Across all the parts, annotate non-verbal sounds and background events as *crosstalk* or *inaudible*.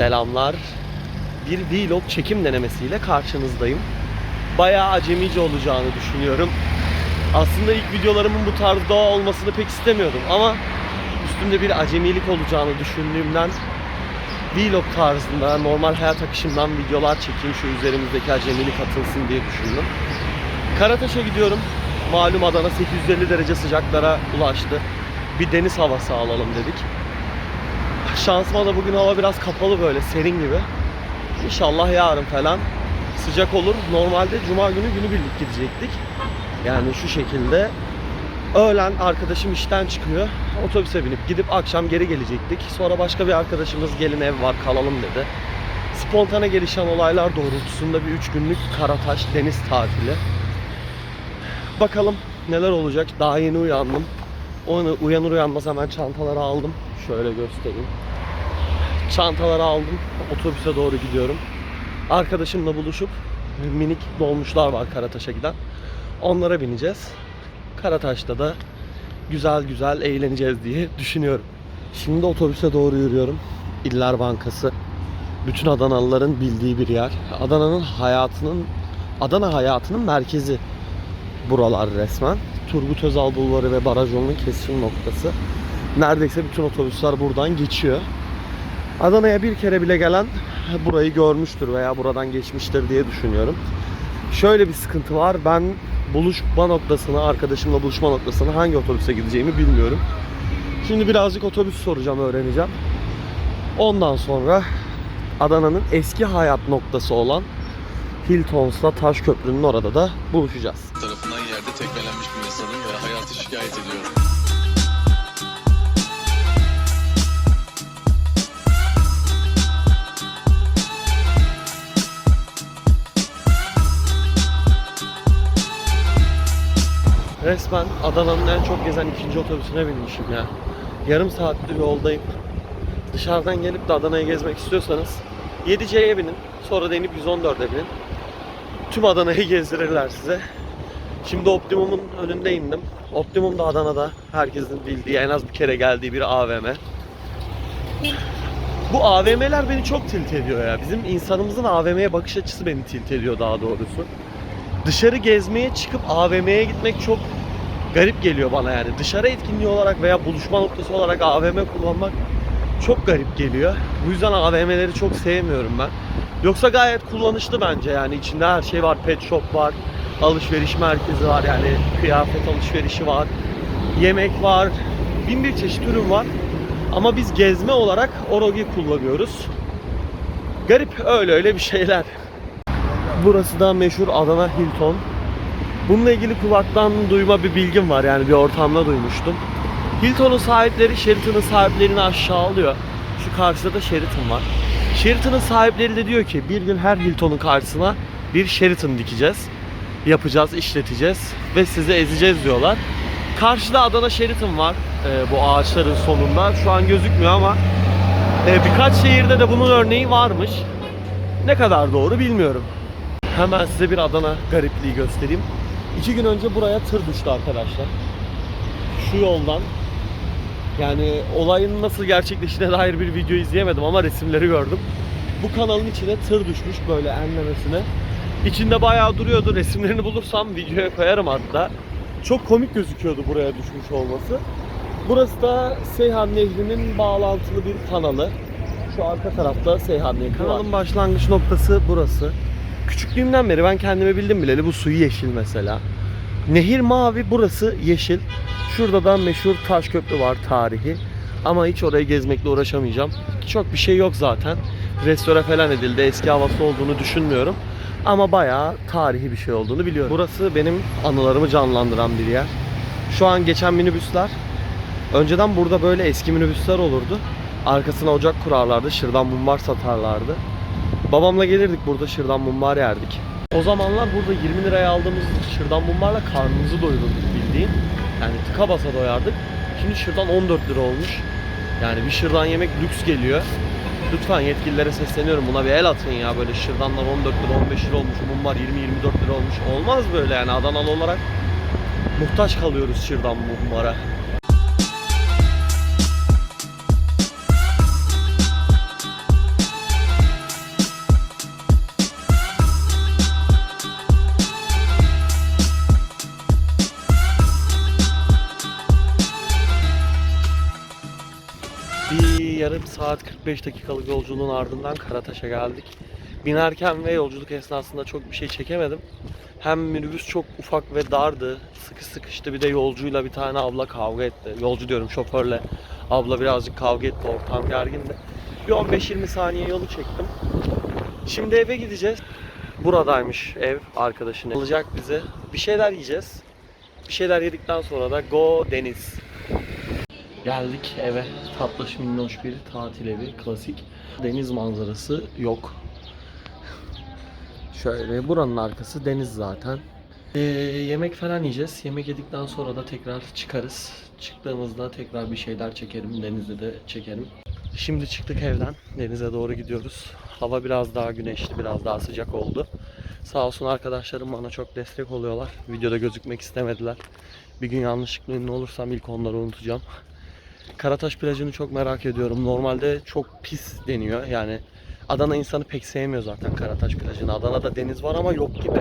Selamlar. Bir vlog çekim denemesiyle karşınızdayım. Bayağı acemice olacağını düşünüyorum. Aslında ilk videolarımın bu tarzda olmasını pek istemiyordum ama üstümde bir acemilik olacağını düşündüğümden vlog tarzında normal hayat akışımdan videolar çekeyim şu üzerimizdeki acemilik atılsın diye düşündüm. Karataş'a gidiyorum. Malum Adana 850 derece sıcaklara ulaştı. Bir deniz havası alalım dedik. Şansıma da bugün hava biraz kapalı böyle serin gibi. İnşallah yarın falan sıcak olur. Normalde cuma günü günübirlik gidecektik. Yani şu şekilde. Öğlen arkadaşım işten çıkıyor. Otobüse binip gidip akşam geri gelecektik. Sonra başka bir arkadaşımız gelin ev var kalalım dedi. Spontane gelişen olaylar doğrultusunda bir 3 günlük Karataş deniz tatili. Bakalım neler olacak. Daha yeni uyandım. Onu uyanır uyanmaz hemen çantaları aldım. Şöyle göstereyim. Çantaları aldım. Otobüse doğru gidiyorum. Arkadaşımla buluşup minik dolmuşlar var Karataş'a giden. Onlara bineceğiz. Karataş'ta da güzel güzel eğleneceğiz diye düşünüyorum. Şimdi otobüse doğru yürüyorum. İller Bankası. Bütün Adanalıların bildiği bir yer. Adana'nın hayatının Adana hayatının merkezi buralar resmen. Turgut Özal Bulvarı ve baraj yolunun kesişim noktası. Neredeyse bütün otobüsler buradan geçiyor. Adana'ya bir kere bile gelen burayı görmüştür veya buradan geçmiştir diye düşünüyorum. Şöyle bir sıkıntı var. Ben buluşma noktasına, arkadaşımla buluşma noktasına hangi otobüse gideceğimi bilmiyorum. Şimdi birazcık otobüs soracağım, öğreneceğim. Ondan sonra Adana'nın eski hayat noktası olan Hiltons'la Taşköprü'nün orada da buluşacağız. tarafından yerde tekmelenmiş bir insanım ve hayatı şikayet ediyorum. Resmen Adana'nın en çok gezen ikinci otobüsüne binmişim ya. Yarım saattir yoldayım. Dışarıdan gelip de Adana'yı gezmek istiyorsanız 7C'ye binin. Sonra da inip 114'e binin. Tüm Adana'yı *laughs* gezdirirler size. Şimdi Optimum'un önünde indim. Optimum da Adana'da herkesin bildiği, en az bir kere geldiği bir AVM. Bu AVM'ler beni çok tilt ediyor ya. Bizim insanımızın AVM'ye bakış açısı beni tilt ediyor daha doğrusu dışarı gezmeye çıkıp AVM'ye gitmek çok garip geliyor bana yani. Dışarı etkinliği olarak veya buluşma noktası olarak AVM kullanmak çok garip geliyor. Bu yüzden AVM'leri çok sevmiyorum ben. Yoksa gayet kullanışlı bence yani içinde her şey var. Pet shop var, alışveriş merkezi var yani kıyafet alışverişi var, yemek var, bin bir çeşit ürün var. Ama biz gezme olarak Orogi kullanıyoruz. Garip öyle öyle bir şeyler. Burası da meşhur Adana Hilton. Bununla ilgili kulaktan duyma bir bilgim var yani bir ortamda duymuştum. Hilton'un sahipleri Sheraton'un sahiplerini aşağı alıyor. Şu karşıda da Sheraton var. Sheraton'un sahipleri de diyor ki bir gün her Hilton'un karşısına bir Sheraton dikeceğiz. Yapacağız, işleteceğiz ve sizi ezeceğiz diyorlar. Karşıda Adana Sheraton var e, bu ağaçların sonunda. Şu an gözükmüyor ama e, birkaç şehirde de bunun örneği varmış. Ne kadar doğru bilmiyorum. Hemen size bir Adana garipliği göstereyim. İki gün önce buraya tır düştü arkadaşlar. Şu yoldan. Yani olayın nasıl gerçekleştiğine dair bir video izleyemedim ama resimleri gördüm. Bu kanalın içine tır düşmüş böyle enlemesine. İçinde bayağı duruyordu. Resimlerini bulursam videoya koyarım hatta. Çok komik gözüküyordu buraya düşmüş olması. Burası da Seyhan Nehri'nin bağlantılı bir kanalı. Şu arka tarafta Seyhan Nehri Kanalın başlangıç noktası burası. Küçüklüğümden beri ben kendime bildim bileli bu suyu yeşil mesela. Nehir mavi, burası yeşil. Şurada da meşhur taş köprü var tarihi. Ama hiç orayı gezmekle uğraşamayacağım. Çok bir şey yok zaten. Restore falan edildi. Eski havası olduğunu düşünmüyorum. Ama bayağı tarihi bir şey olduğunu biliyorum. Burası benim anılarımı canlandıran bir yer. Şu an geçen minibüsler. Önceden burada böyle eski minibüsler olurdu. Arkasına ocak kurarlardı. Şırdan mumbar satarlardı. Babamla gelirdik burada şırdan mumbar yerdik. O zamanlar burada 20 liraya aldığımız şırdan mumbarla karnımızı doyururduk bildiğin. Yani tıka basa doyardık. Şimdi şırdan 14 lira olmuş. Yani bir şırdan yemek lüks geliyor. Lütfen yetkililere sesleniyorum buna bir el atın ya böyle şırdanlar 14 lira 15 lira olmuş mumbar 20-24 lira olmuş. Olmaz böyle yani Adanalı olarak muhtaç kalıyoruz şırdan mumbara. Yarım saat 45 dakikalık yolculuğun ardından Karataş'a geldik. Binerken ve yolculuk esnasında çok bir şey çekemedim. Hem minibüs çok ufak ve dardı. Sıkı sıkıştı. Bir de yolcuyla bir tane abla kavga etti. Yolcu diyorum şoförle. Abla birazcık kavga etti. Ortam gergindi. Bir 15-20 saniye yolu çektim. Şimdi eve gideceğiz. Buradaymış ev arkadaşını. Alacak bizi. Bir şeyler yiyeceğiz. Bir şeyler yedikten sonra da go deniz. Geldik eve. Tatlış minnoş bir tatil evi. Klasik. Deniz manzarası yok. Şöyle buranın arkası deniz zaten. Ee, yemek falan yiyeceğiz. Yemek yedikten sonra da tekrar çıkarız. Çıktığımızda tekrar bir şeyler çekerim. Denizi de çekerim. Şimdi çıktık evden. Denize doğru gidiyoruz. Hava biraz daha güneşli, biraz daha sıcak oldu. Sağ olsun arkadaşlarım bana çok destek oluyorlar. Videoda gözükmek istemediler. Bir gün yanlışlıkla ünlü olursam ilk onları unutacağım. Karataş plajını çok merak ediyorum. Normalde çok pis deniyor. Yani Adana insanı pek sevmiyor zaten Karataş plajını. Adana'da deniz var ama yok gibi.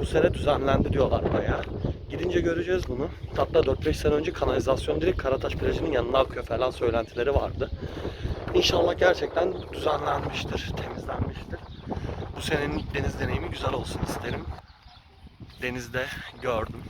Bu sene düzenlendi diyorlar bayağı. Gidince göreceğiz bunu. Hatta 4-5 sene önce kanalizasyon direkt Karataş plajının yanına akıyor falan söylentileri vardı. İnşallah gerçekten düzenlenmiştir, temizlenmiştir. Bu senenin deniz deneyimi güzel olsun isterim. Denizde gördüm.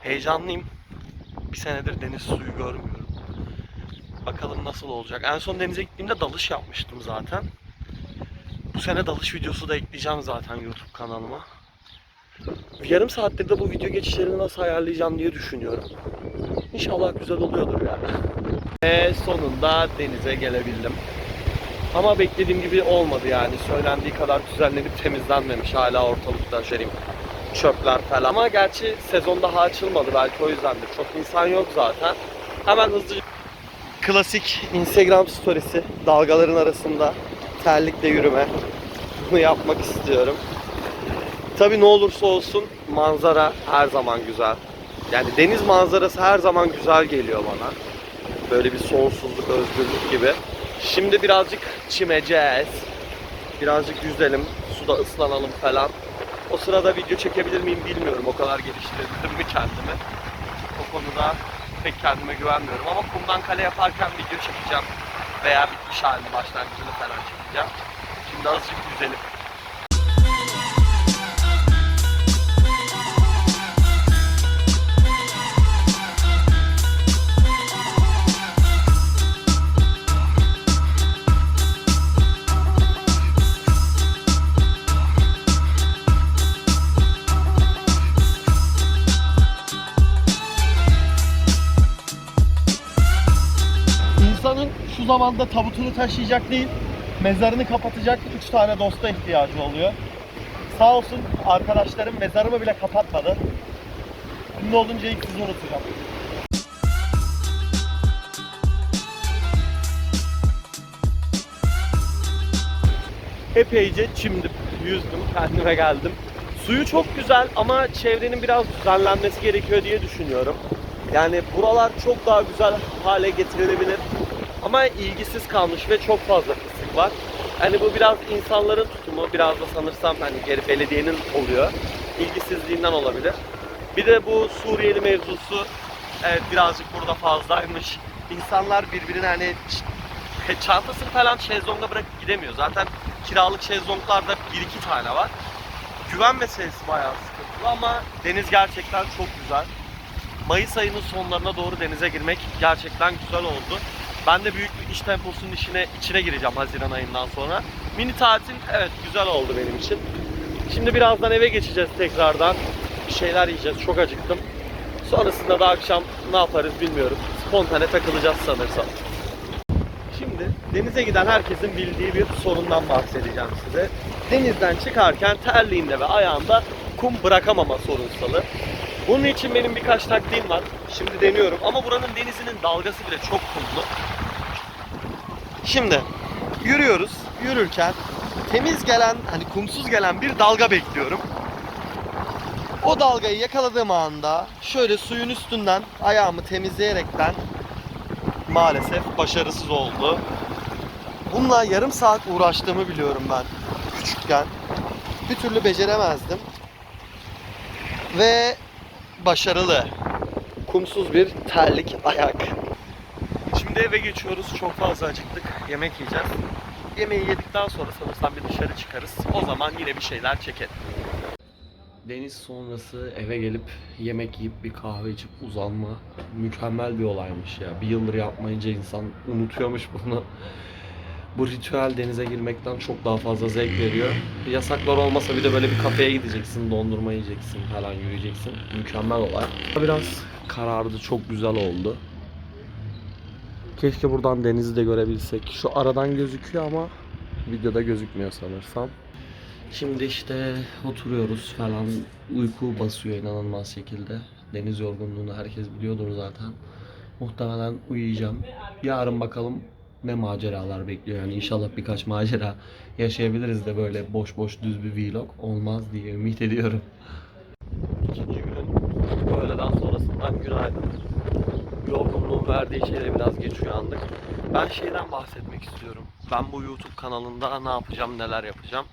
Heyecanlıyım. Bir senedir deniz suyu görmüyorum. Bakalım nasıl olacak. En son denize gittiğimde dalış yapmıştım zaten. Bu sene dalış videosu da ekleyeceğim zaten YouTube kanalıma. Yarım saattir de bu video geçişlerini nasıl ayarlayacağım diye düşünüyorum. İnşallah güzel oluyordur yani. Ve sonunda denize gelebildim. Ama beklediğim gibi olmadı yani. Söylendiği kadar düzenlenip temizlenmemiş hala ortalıkta şerim çöpler falan. Ama gerçi sezon daha açılmadı belki o yüzdendir. Çok insan yok zaten. Hemen hızlıca klasik Instagram storiesi dalgaların arasında terlikle yürüme. Bunu yapmak istiyorum. Tabii ne olursa olsun manzara her zaman güzel. Yani deniz manzarası her zaman güzel geliyor bana. Böyle bir sonsuzluk, özgürlük gibi. Şimdi birazcık çimeceğiz. Birazcık yüzelim, suda ıslanalım falan. O sırada video çekebilir miyim bilmiyorum. O kadar geliştirdim mi kendimi. O konuda pek kendime güvenmiyorum. Ama kumdan kale yaparken video çekeceğim. Veya bitmiş halini başlangıcını falan çekeceğim. Şimdi azıcık yüzelim. Zamanda tabutunu taşıyacak değil, mezarını kapatacak 3 tane dosta ihtiyacı oluyor. Sağ olsun arkadaşlarım mezarımı bile kapatmadı. Ünlü olunca ilk sizi unutacağım. Epeyce çimdim, yüzdüm, kendime geldim. Suyu çok güzel ama çevrenin biraz düzenlenmesi gerekiyor diye düşünüyorum. Yani buralar çok daha güzel hale getirilebilir. Ama ilgisiz kalmış ve çok fazla pislik var. Hani bu biraz insanların tutumu, biraz da sanırsam hani geri belediyenin oluyor. İlgisizliğinden olabilir. Bir de bu Suriyeli mevzusu evet birazcık burada fazlaymış. İnsanlar birbirine hani çantasını falan şezlonga bırakıp gidemiyor. Zaten kiralık şezlonglarda bir iki tane var. Güven meselesi bayağı sıkıntılı ama deniz gerçekten çok güzel. Mayıs ayının sonlarına doğru denize girmek gerçekten güzel oldu. Ben de büyük bir iş temposunun işine, içine gireceğim Haziran ayından sonra. Mini tatil evet güzel oldu benim için. Şimdi birazdan eve geçeceğiz tekrardan. Bir şeyler yiyeceğiz. Çok acıktım. Sonrasında da akşam ne yaparız bilmiyorum. Spontane takılacağız sanırsam. Şimdi denize giden herkesin bildiği bir sorundan bahsedeceğim size. Denizden çıkarken terliğinde ve ayağında kum bırakamama sorunsalı. Bunun için benim birkaç taktiğim var. Şimdi deniyorum ama buranın denizinin dalgası bile çok kumlu. Şimdi yürüyoruz. Yürürken temiz gelen, hani kumsuz gelen bir dalga bekliyorum. O dalgayı yakaladığım anda şöyle suyun üstünden ayağımı temizleyerekten maalesef başarısız oldu. Bununla yarım saat uğraştığımı biliyorum ben küçükken. Bir türlü beceremezdim. Ve başarılı. Kumsuz bir terlik ayak. Şimdi eve geçiyoruz. Çok fazla acıktık. Yemek yiyeceğiz. Yemeği yedikten sonra sanırsam bir dışarı çıkarız. O zaman yine bir şeyler çekelim. Deniz sonrası eve gelip yemek yiyip bir kahve içip uzanma mükemmel bir olaymış ya. Bir yıldır yapmayınca insan unutuyormuş bunu. Bu ritüel denize girmekten çok daha fazla zevk veriyor. Yasaklar olmasa bir de böyle bir kafeye gideceksin, dondurma yiyeceksin falan yürüyeceksin. Mükemmel olay. Biraz karardı, çok güzel oldu. Keşke buradan denizi de görebilsek. Şu aradan gözüküyor ama videoda gözükmüyor sanırsam. Şimdi işte oturuyoruz falan. Uyku basıyor inanılmaz şekilde. Deniz yorgunluğunu herkes biliyordur zaten. Muhtemelen uyuyacağım. Yarın bakalım ne maceralar bekliyor. Yani inşallah birkaç macera yaşayabiliriz de böyle boş boş düz bir vlog olmaz diye ümit ediyorum. İkinci günün öğleden sonrasından günaydın. Yorgunluğun verdiği şeyle biraz geç uyandık. Ben şeyden bahsetmek istiyorum. Ben bu YouTube kanalında ne yapacağım, neler yapacağım.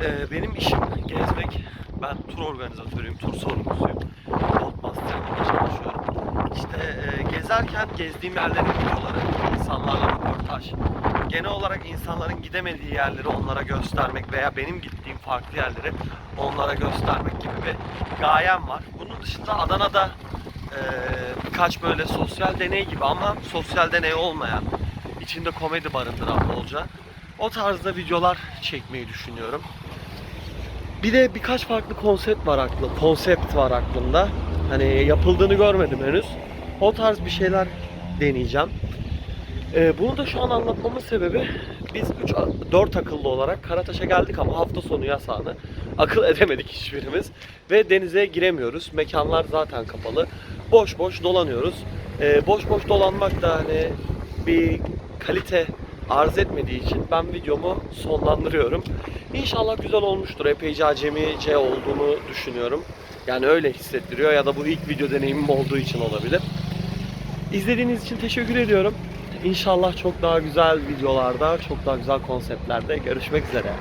Ee, benim işim gezmek. Ben tur organizatörüyüm, tur sorumlusuyum. Podmaster yapmaya çalışıyorum. İşte e, gezerken gezdiğim yerlerin videoları, insanlarla röportaj. Genel olarak insanların gidemediği yerleri onlara göstermek veya benim gittiğim farklı yerleri onlara göstermek gibi bir gayem var. Bunun dışında Adana'da e, birkaç böyle sosyal deney gibi ama sosyal deney olmayan, içinde komedi barındıran bolca o tarzda videolar çekmeyi düşünüyorum. Bir de birkaç farklı konsept var aklımda. Konsept var aklımda. Hani yapıldığını görmedim henüz. O tarz bir şeyler deneyeceğim. Ee, bunu da şu an anlatmamın sebebi biz 3 4 akıllı olarak Karataş'a geldik ama hafta sonu yasağını akıl *laughs* edemedik hiçbirimiz ve denize giremiyoruz. Mekanlar zaten kapalı. Boş boş dolanıyoruz. Ee, boş boş dolanmak da hani bir kalite arz etmediği için ben videomu sonlandırıyorum. İnşallah güzel olmuştur. Epeyce acemice olduğunu düşünüyorum. Yani öyle hissettiriyor ya da bu ilk video deneyimim olduğu için olabilir. İzlediğiniz için teşekkür ediyorum. İnşallah çok daha güzel videolarda, çok daha güzel konseptlerde görüşmek üzere.